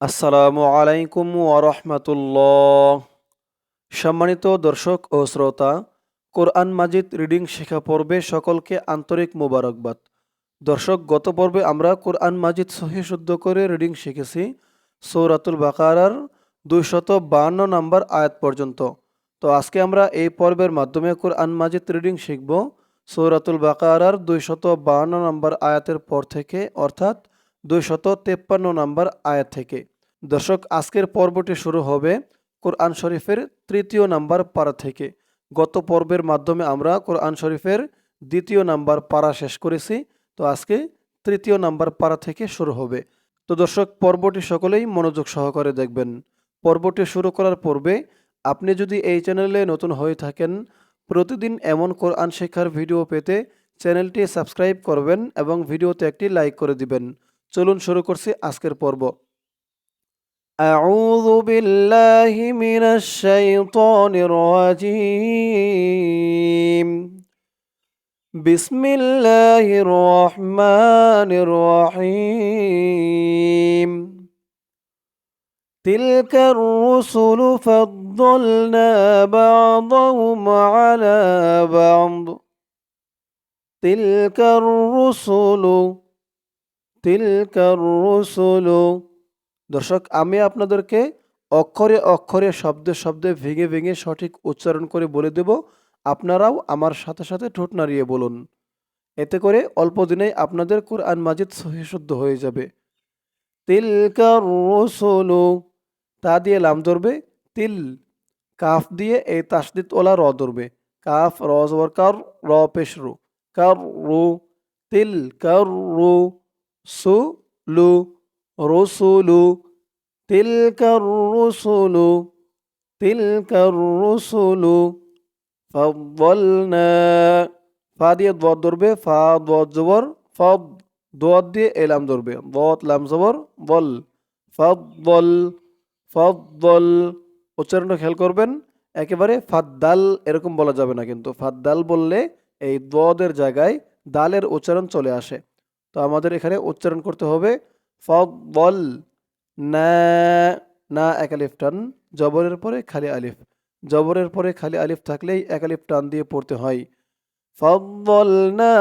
আসসালামু আলাইকুম ওরহমতুল্লাহ সম্মানিত দর্শক ও শ্রোতা, কোরআন মাজিদ রিডিং শেখা পর্বে সকলকে আন্তরিক মোবারকবাদ। দর্শক, গত পর্বে আমরা কোরআন মাজিদ সহি শুদ্ধ করে রিডিং শিখেছি, সৌরাতুল বাকারার দুইশত বান্ন নম্বর আয়াত পর্যন্ত। তো আজকে আমরা এই পর্বের মাধ্যমে কোরআন মাজিদ রিডিং শিখব, সৌরাতুল বাকারার দুইশত বান্ন নম্বর আয়াতের পর থেকে, অর্থাৎ দুইশত তেপ্পান্ন নম্বর আয়াত থেকে। দর্শক, আজকের পর্বটি শুরু হবে কোরআন শরীফের তৃতীয় নাম্বার পারা থেকে। গত পর্বের মাধ্যমে আমরা কোরআন শরীফের দ্বিতীয় নাম্বার পারা শেষ করেছি। তো আজকে তৃতীয় নাম্বার পারা থেকে শুরু হবে। তো দর্শক, পর্বটি সকলেই মনোযোগ সহকারে দেখবেন। পর্বটি শুরু করার পূর্বে আপনি যদি এই চ্যানেলে নতুন হয়ে থাকেন, প্রতিদিন এমন কোরআন শেখার ভিডিও পেতে চ্যানেলটি সাবস্ক্রাইব করবেন এবং ভিডিওতে একটি লাইক করে দিবেন। চলুন শুরু করছি আজকের পর্ব أعوذ بالله من الشيطان الرجيم بسم الله الرحمن الرحيم تلك الرسل فضلنا بعضهم على بعض تلك الرسل তিলকার রুসুলু। দর্শক, আমি আপনাদেরকে অক্ষরে অক্ষরে, শব্দে শব্দে, ভেঙে ভেঙে সঠিক উচ্চারণ করে বলে দেব। আপনারাও আমার সাথে সাথে ঠোঁট নাড়িয়ে বলুন। এতে করে অল্প দিনেই আপনাদের কোরআন মাজিদ সহিশুদ্ধ হয়ে যাবে। তিলকার রুসুলু। তা দিয়ে লাম ধরবে। তিল, কাফ দিয়ে এই তাসদিদ ওলা র ধরবে। কাফ, র কার, র পেশ রু। কার রু। তিল কার রু। সুলু রসুলু তিলকার রসুলু তিলকার রসুলু, ফাদ্দালনা, ফা দিয়ে দোয়াত ধরবে, ফা, দোয়াত জবর, ফদ, দোয়াত দিয়ে এলাম ধরবে, দোয়াত, লাম, জবর, বল, ফাদ্দল ফাদ্দল, উচ্চারণটা খেয়াল করবেন, একেবারে ফাদ্দাল এরকম বলা যাবে না কিন্তু, ফাদ্দাল বললে এই দোয়াদের জায়গায় দালের উচ্চারণ চলে আসে। তো আমাদের এখানে উচ্চারণ করতে হবে ফল না না এক আলিফ টান জবরের পরে খালি আলিফ জবরের পরে খালি আলিফ থাকলেই এক আলিফ টান দিয়ে পড়তে হয় ফদ্দলনা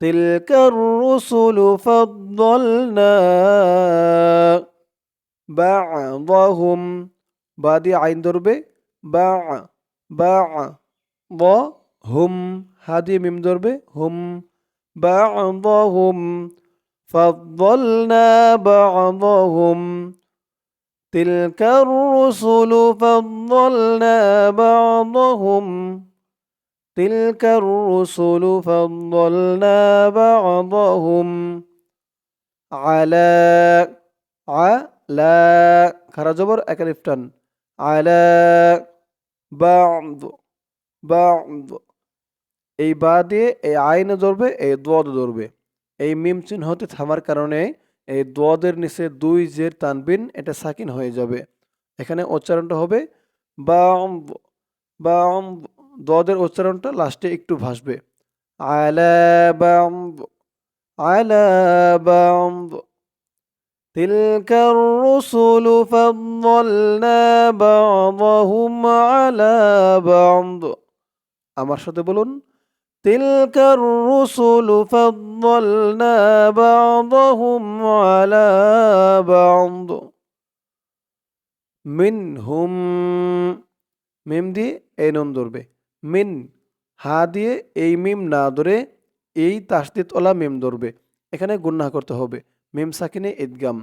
تلك الرسل فضلنا بعضهم বাদি আইন ধরবে বা বা ব হুম হাদি মিম ধরবে হুম بعضهم فضلنا بعضهم تلك الرسل فضلنا بعضهم تلك الرسل فضلنا بعضهم على على خرجبر أكلفتن على بعض بعض এই বা দিয়ে এই আইনে ধরবে এই দোয়াদ ধরবে এই মিম চিহ্নতে থামার কারণে এই দোয়াদের নিচে দুই জের তানবিন এটা সাকিন হয়ে যাবে এখানে উচ্চারণটা হবে বাম বাম দোয়াদের উচ্চারণটা লাস্টে একটু ভাসবে আলা বাম আলা বাম تلك الرسل فضلنا بعضهم على بعض আমার সাথে বলুন تلك الرسل فضلنا بعضهم على بعض মিনহুম মিম দিয়ে এই নুন ধরবে মিন হা দিয়ে এই মিম না ধরে এই তাসদিত ওলা মিম ধরবে এখানে গুন্না করতে হবে মিম সাকিনে ঈদগাম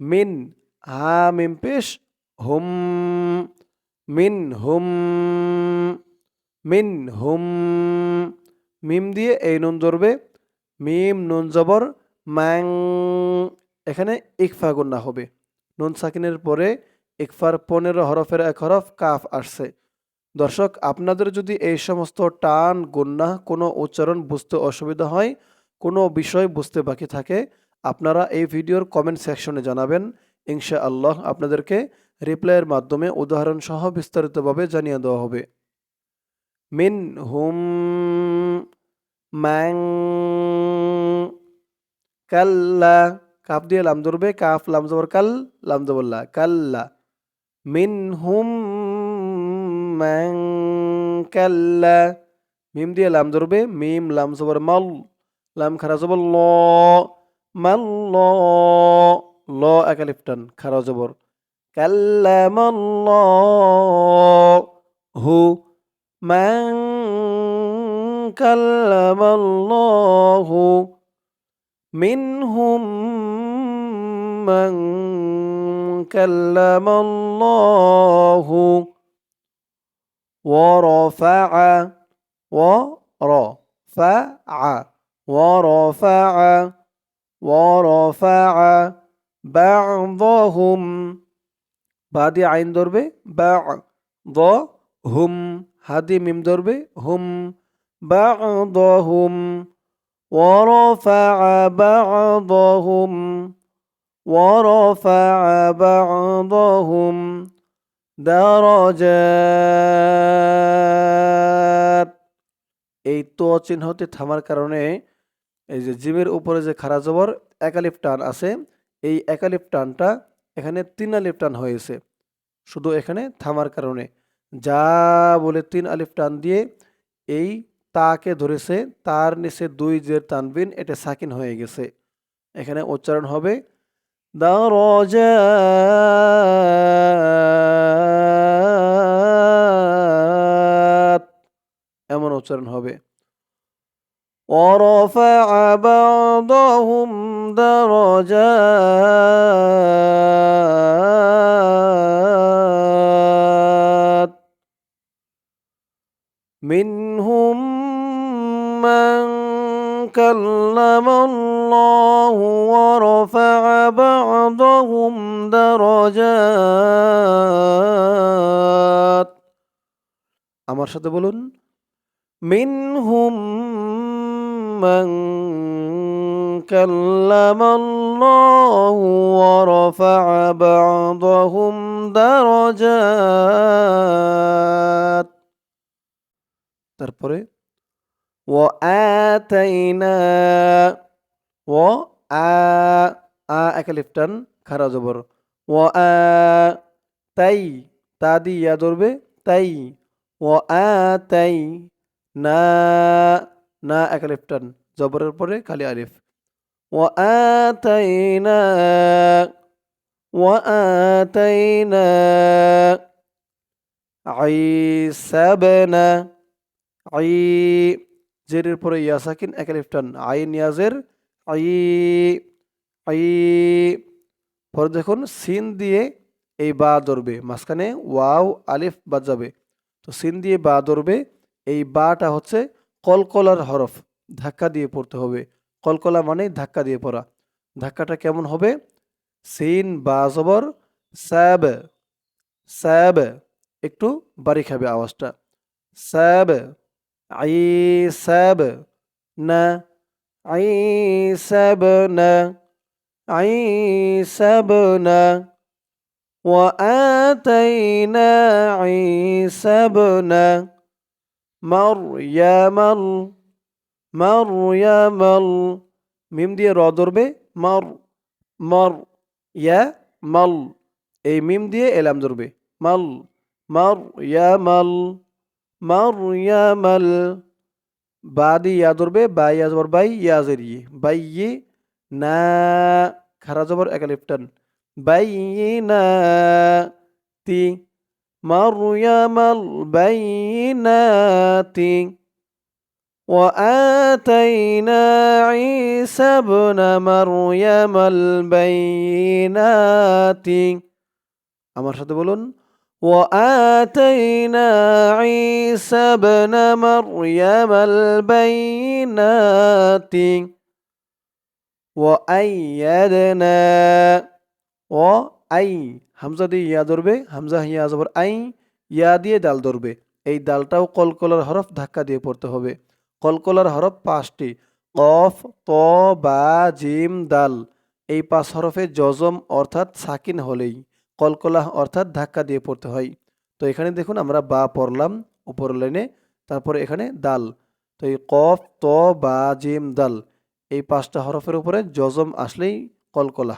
মিন হা মিম পেশ হুম মিন হুম মিন হুম মিম দিয়ে এই নুন ধরবে। মিম, নুন জবর, ম্যাং। এখানে ইকফা গুন্না হবে। নুন সাকিনের পরে ইকফার পনেরো হরফের এক হরফ কাফ আসছে। দর্শক, আপনাদের যদি এই সমস্ত টান, গুন্না, কোনো উচ্চারণ বুঝতে অসুবিধা হয়, কোনো বিষয় বুঝতে বাকি থাকে, আপনারা এই ভিডিওর কমেন্ট সেকশনে জানাবেন। ইনশা আল্লাহ আপনাদেরকে রিপ্লাইয়ের মাধ্যমে উদাহরণ সহ বিস্তারিতভাবে জানিয়ে দেওয়া হবে। মিন হুম ম্যাং কাল্লা কাপ দিয়ে লাম ধরবে, কাফ লাম জবর কাল, লাম জবরলা কাল্লা। মিন হুম ম্যাং কাল্লা, মিম দিয়ে লাম ধরবে, মিম লাম জবর মাল, লাম খারা জবর ল, মাল ল ল খারা জবর كلم الله منهم من كلم الله ورفع ورفع ورفع ورفع بعضهم بعد عين دربي بعضهم هذه ميم دربي هم দিয়ে মিম ধরবে হুম বা দ হুম ورفع بعضهم ورفع بعضهم درجات এই তো চিহ্নতে থামার কারণে এই যে জিমের উপরে যে খারা জবর একালিফ টান আছে এই একালিফ টানটা এখানে তিন আলিফ টান হয়েছে শুধু এখানে থামার কারণে যা বলে তিন আলিফ টান দিয়ে এই তাকে ধরেছে তার নিচে দুই জের টানবিন এটা সাকিন হয়ে গেছে এখানে উচ্চারণ হবে দারজাত এমন উচ্চারণ হবে ورفع بعضهم درجات منهم من كلم الله ورفع بعضهم درجات আমার সাথে বলুন মিনহুম من كلم الله ورفع بعضهم درجات তারপরে وآتينا و আ আ একালিফ টান খারা জবর ও আ তাই তা দিয়ে ইয়া ধরবে তাই ও আ তাই না না একালিফ টান জবরের পরে খালি আলিফ ও আতাইনা ও আতাইনা আইসাবনা আই জেরের পরে ইয়া সাকিন একালিফ টান। আইন ইয়াজের আই আই, পরে দেখুন সিন দিয়ে এই বা ধরবে, মাঝখানে ওয়াও, আলিফ, বাদ যাবে। তো সিন দিয়ে বা ধরবে, এই বাটা হচ্ছে কলকলার হরফ, ধাক্কা দিয়ে পড়তে হবে। কলকলা মানে ধাক্কা দিয়ে পড়া। ধাক্কাটা কেমন হবে? সিন বা জবর, স্যাব স্যাব, একটু বাড়ি খাবে আওয়াজটা। স্যাব আই স্যাব না আই স্যাব না আই স্যাব না وآتينا عيسى ابن مريم مريم মিম দিয়ে র ধরবে মর মর ইয়া মল এই মিম দিয়ে এলাম ধরবে মল মর ইয়া মল মর ইয়া মল বা দিয়ে ইয়া ধরবে বা ইয়া জবর বাই ইয়া জেরিয়ে বাই ই না খারা জবর একালিপ্টান بينات مريم البينات وآتينا عيسى ابن مريم البينات আমার সাথে বলুন وآتينا عيسى ابن مريم البينات وأيدنا ও আই হামজা দিয়ে ইয়া ধরবে হামজা ইয়া জবর আই ইয়া দিয়ে ডাল ধরবে এই ডালটাও কলকলার হরফ ধাক্কা দিয়ে পড়তে হবে কলকলার হরফ পাঁচটি কফ ত বা জিম দাল এই পাঁচ হরফে জজম অর্থাৎ সাকিন হলেই কলকলা অর্থাৎ ধাক্কা দিয়ে পড়তে হয়। তো এখানে দেখুন আমরা বা পড়লাম উপর লাইনে, তারপরে এখানে দাল। তো এই কফ, ত, বা, জিম, দাল, এই পাঁচটা হরফের উপরে জজম আসলেই কলকলা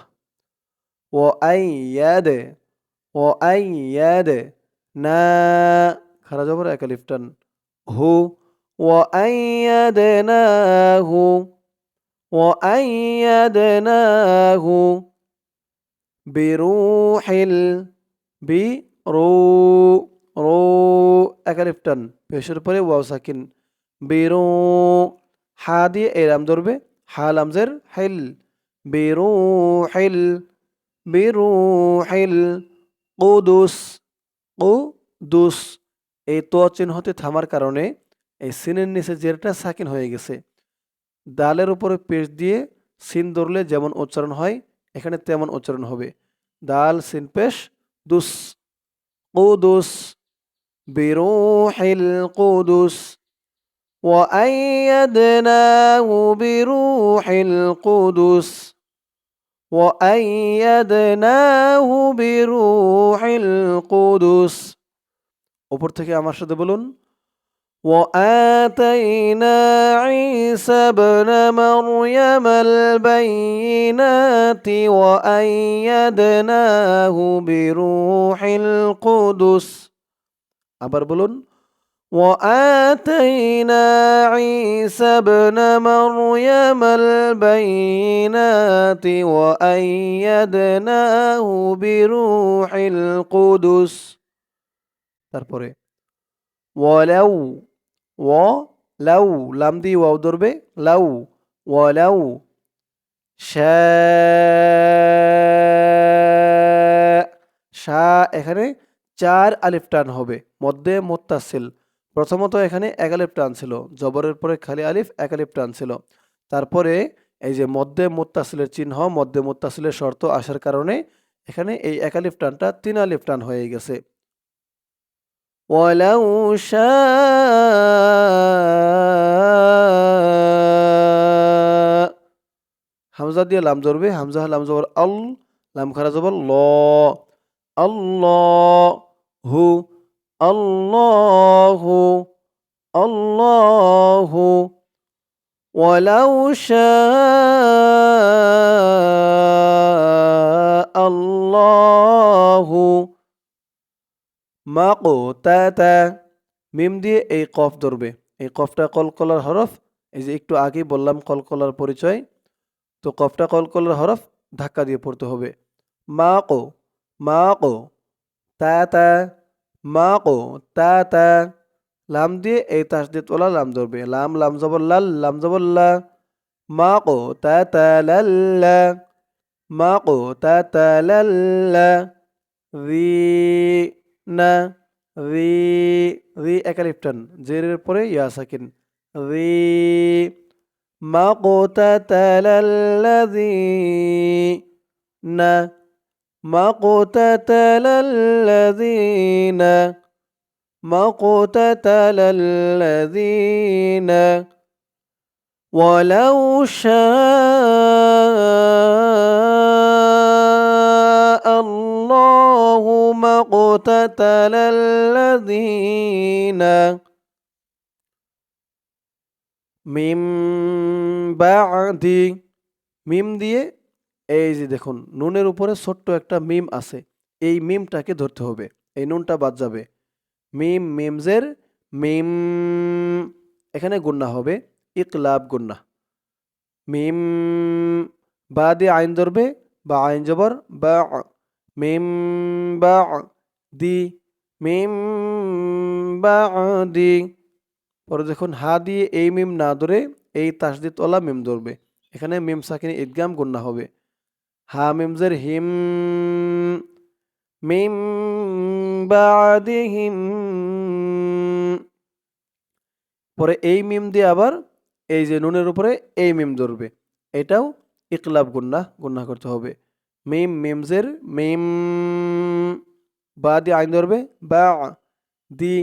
ও আই, ইয়াদে, ও আই, ইয়াদে, না, খারা জবর একালিফ টান। হু, ও আই, ইয়াদে, না, হু, ও আই, ইয়াদে, না, হু বিরুহিল, বি রু রু একালিফ পেশের পরে ওয়াও সাকিন, বিরু, হা দিয়ে এরাম ধরবে, হা লামজের হেল বিরু হেল বিরু হেল ও কুদুস, এই তো চিহ্নতে থামার কারণে এই সিনের নিচে জেরটা সাকিন হয়ে গেছে, দালের উপরে পেশ দিয়ে সিন ধরলে যেমন উচ্চারণ হয় এখানে তেমন উচ্চারণ হবে দাল সিন পেশ দুস কুদুস বিরুহিল কুদুস وأيدناه بروح القدس وأيدناه بروح القدس উপর থেকে আমার সাথে বলুন وآتينا عيسى ابن مريم البينات وأيدناه بروح القدس আবার বলুন وآتينا عيسى ابن مريم البينات وأيدناه بروح القدس তারপরে ওয়ালাউ ও লাউ লাম দি ওয়াও ধরবে লাউ ওয়ালাউ শা এখানে চার আলিফ টান হবে। মধ্যে মোত্তাসিল। প্রথমত এখানে এক আলিফ টান ছিল। জবরের পরে খালি আলিফ, এক আলিফ টান ছিল। তারপরে এই যে মধ্যে মোত্তাসিলের চিহ্ন মধ্যে মোত্তাসিলের শর্ত আসার কারণে এখানে এই এক আলিফ টানটা তিন আলিফ টান হয়ে গেছে। ولو شاء হামজা দিয়ে লাম ধরবে হামজা লাম জবর আল লাম খারা জবর ল আল্লাহ হু الله الله ولو شاء الله মাকতাতা, মিম দিয়ে এই কফ ধরবে। এই কফটা কলকলার হরফ, এই যে একটু আগে বললাম কলকলার পরিচয়, তো কফটা কলকলার হরফ ধাক্কা দিয়ে পড়তে হবে। মাকো মাকো তা তা মাকো তা তা লাম দিয়ে এই তাসদিদ ওলা লাম ধরবে। লাম লাম জবর লাল, লাম জবর লা। মাকো তা তা লাল্লা মাকো তা তা লাল্লা রি। না রি রি একালিফ টান জেরের পরে ইয়া সাকিন রি মাকতাতাল الذين مقتتل الذين مقتتل الذين ولو شاء الله ما اقتتل الذين মিম বাদি মিম দিয়ে এই যে দেখুন নুনের উপরে ছোট্ট একটা মিম আছে এই মিমটাকে ধরতে হবে এই নুনটা বাদ যাবে মিম মিমজের মিম এখানে গুন্না হবে ইকলাব গুন্না মিম বা দিয়ে আইন ধরবে বা আইন জবর বা দি মিম বা দি পরে দেখুন হা দিয়ে এই মিম না ধরে, এই তাসদি তলা মিম ধরবে। এখানে মিম সাকিন ঈদগাম গুন্না হবে। হা মিমজের হিম, মিম বাদি হিম পরে এই মিম দিয়ে আবার এই যে নুনের উপরে এই মিম ধরবে। এটাও ইকলাব গুন্না গুন্না করতে হবে। মিম মিমজের মিম বা দিয়ে আইন ধরবে বা দি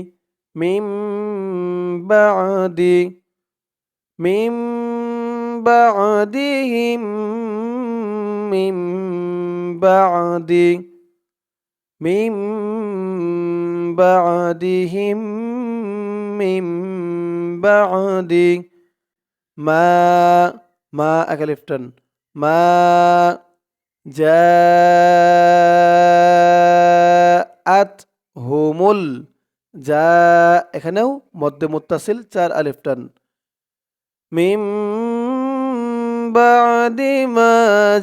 মিম বাদি মিম বাদিহিম মিম বাদি মিম বাদিহিম মিম বাদি মা মা একালিফটন মা জাআত হুমুল। যা এখানেও মধ্যে মুত্তাসিল, চার আলিফ টান। মিম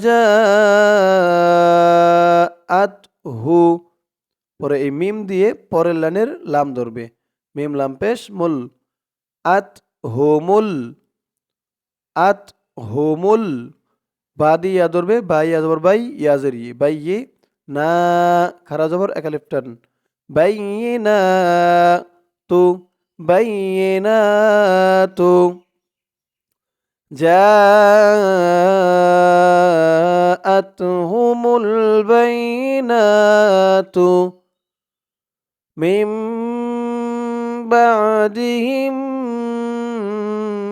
জাআত হু। পরে এই মিম দিয়ে পরের লাইনের লাম ধরবে। মিম লাম পেশ, মুল। আত হোমুল। আত হোমুল। বাদি ইয়া ধরবে বাই ইয়া জবর বাই ইয়াজের ই বাই ই না খারা জবর একালিফ টান বাই না তু বাই না তু جاءتهم البينات من بعدهم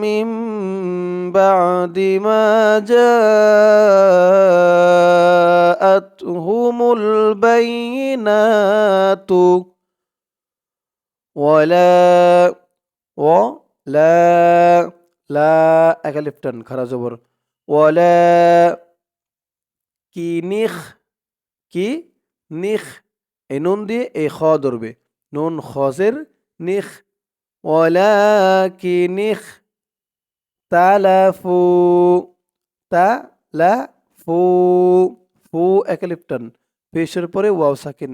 من بعد ما جاءتهم البينات ولا ولا لا একালিফটান খারা জবর ওয়ালা কি নিখ কি নিখ এই নুন দিয়ে এই খ ধরবে নুন খজের নিখ ওয়ালা কি নিখ তালাফু তালাফু ফু একালিফটান পেশের পরে ওয়াও সাকিন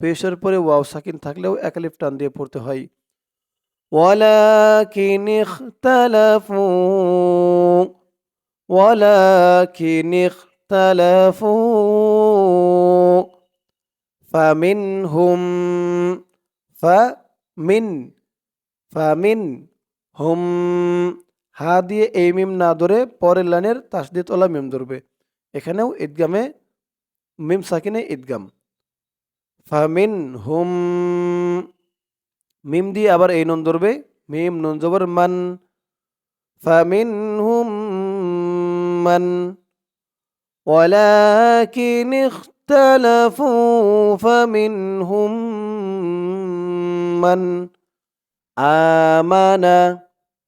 পেশের পরে ওয়াও সাকিন থাকলেও একালিফটান দিয়ে পড়তে হয় ولكن اختلفوا ولكن اختلفوا فمنهم فمن فمن হুম হা দিয়ে এই মিম না ধরে পরের লাইনের তাসদিদ ওলা মিম ধরবে এখানেও ঈদগামে মিম সাকিনে ঈদগাম ফামিন হুম মিম দিয়ে আবার এই নুন ধরবে মিম নুন জবর মান ফামিন হুম মান ولكن اختلفوا فمنهم من آمن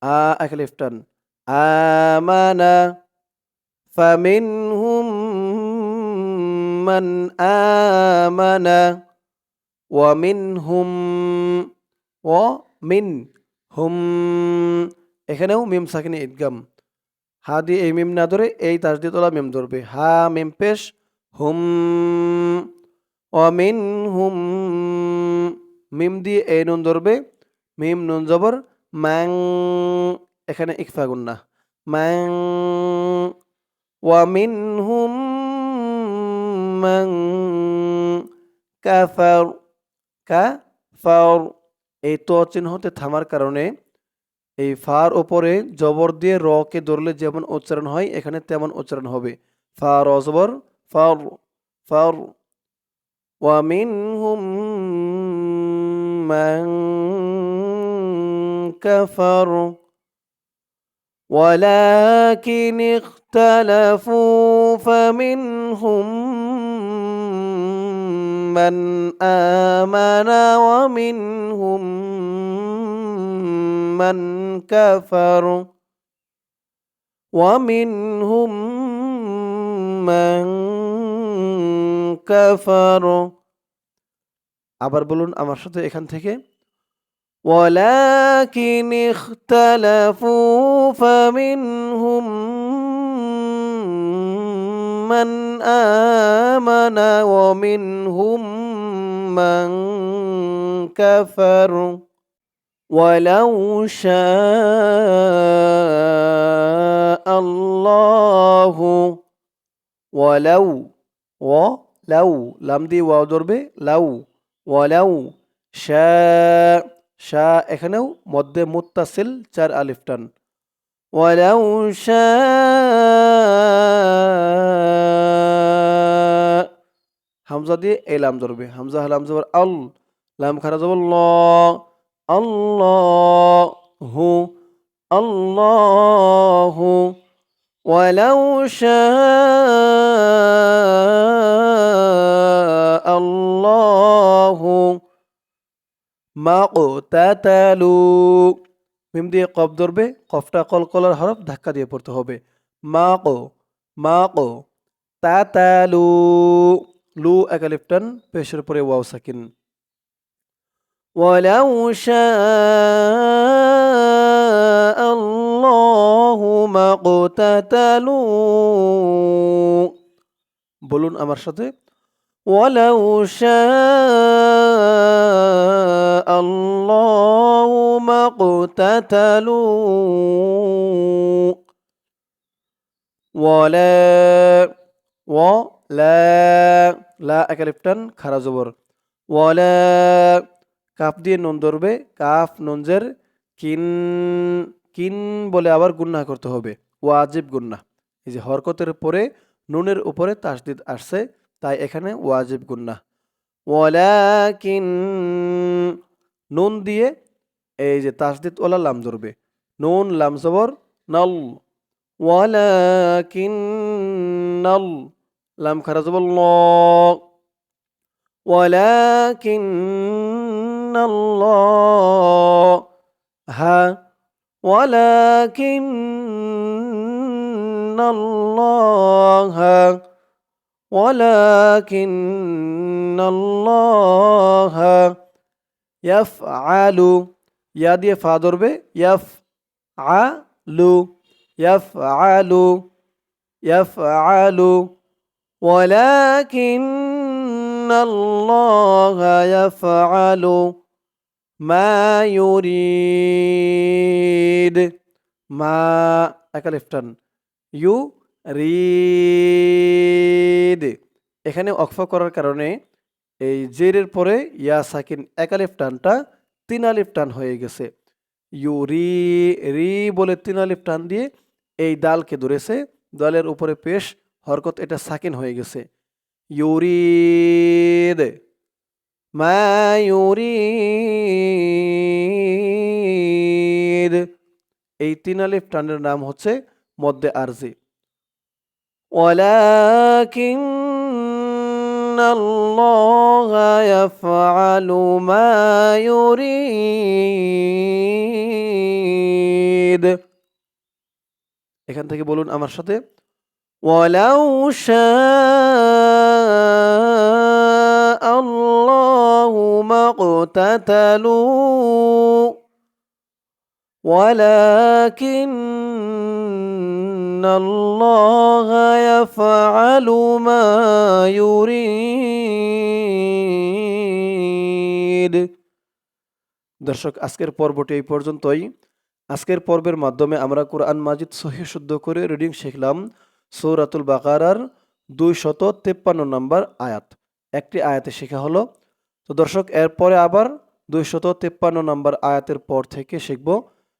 آ أكلفتن آمن فمنهم من آمن ومنهم ও মিন হুম এখানেও মিম সাকিনে ঈদগাম হা দিয়ে এই মিম না ধরে এই তাসদি তোলা মিম ধরবে হা মিম পেশ হুম ও মিন হুম মিম দিয়ে এই নুন ধরবে মিম নুন জবর ম্যাং, এখানে ইকফাগুন না। ম্যাং ওয়ামিন হুম ম্যাং, কাফার কাফার। এই তো চিহ্নতে থামার কারণে এই ফার ওপরে জবর দিয়ে র কে ধরলে যেমন উচ্চারণ হয়, এখানে তেমন উচ্চারণ হবে। ফার অজবর, ফার ফার। ওয়ামিন হুম ম্যাং كفر ولكن اختلفوا فمنهم من آمن ومنهم من كفر ومنهم من كفر আবার বলুন আমার সাথে এখান থেকে ولكن اختلفوا فمنهم من آمن ومنهم من كفر. ولو شاء الله ولو ولو لم دي واو لو. ولو شاء শাহ এখানেও মধ্যে মুত্তাসিল চার আলিফ টান। হামজা দিয়ে এই লাম ধরবে। হামজা লাম জবর আল, লাম খারা জবর ল, আল্লাহ আল্লাহ। ওয়ালাউ শাহ আল্লাহ। الله ما قتتلوا মিম দিয়ে কফ ধরবে কফটা কলকলার হরফ ধাক্কা দিয়ে পড়তে হবে মা কো মা কো তাতালু লু একালিফটান পেশের পরে ওয়াও সাকিন ولو شاء الله ما اقتتلوا বলুন আমার সাথে ولو شاء الله ما اقتتلوا ولا ولا لا একালিফটান খারা জবর ওয়ালা কাপ দিয়ে নুন ধরবে কাফ নুনজের কিন কিন বলে আবার গুন্না করতে হবে ওয়াজিব গুন্না এই যে হরকতের পরে নুনের উপরে তাসদিদ আসছে তাই এখানে ওয়াজিব গুন্না ওয়ালাকিন নুন দিয়ে এই যে তাসদিদ ওলা লাম ধরবে নুন লাম জবর নল ওয়ালাকিন নল লাম খারা জবর ল ولكن الله ها ولكن الله ولكن الله يفعل يا দিয়ে ফা ধরবে يفعل يفعل يفعل ولكن الله يفعل ما يريد ما একালিফটান ইউ রিদ এখানে অক্ফা করার কারণে এই জেরের পরে ইয়া সাকিন এক আলিফ টানটা তিন আলিফ টান হয়ে গেছে। ইউ রি রি বলে তিন আলিফ টান দিয়ে এই দালকে ধরেছে। দলের উপরে পেশ হরকত এটা সাকিন হয়ে গেছে। ইউরি দে ইউরিদ। এই তিন আলিফ টানের নাম হচ্ছে মধ্যে আরজি। ওয়ালাকিন الله يفعل ما يريد এখান থেকে বলুন আমার সাথে ولو شاء الله ما اقتتلوا ولكن الله يفعل ما يريد দর্শক আজকের পর্বটি এই পর্যন্তই আজকের পর্বের মাধ্যমে আমরা কোরআন মাজিদ সহি শুদ্ধ করে রিডিং শিখলাম সৌরাতুল বাকারার দুই শত তেপ্পান্ন নম্বর আয়াত একটি আয়াতে শেখা হলো তো দর্শক এরপরে আবার দুই শত তেপ্পান্ন নম্বর আয়াতের পর থেকে শিখব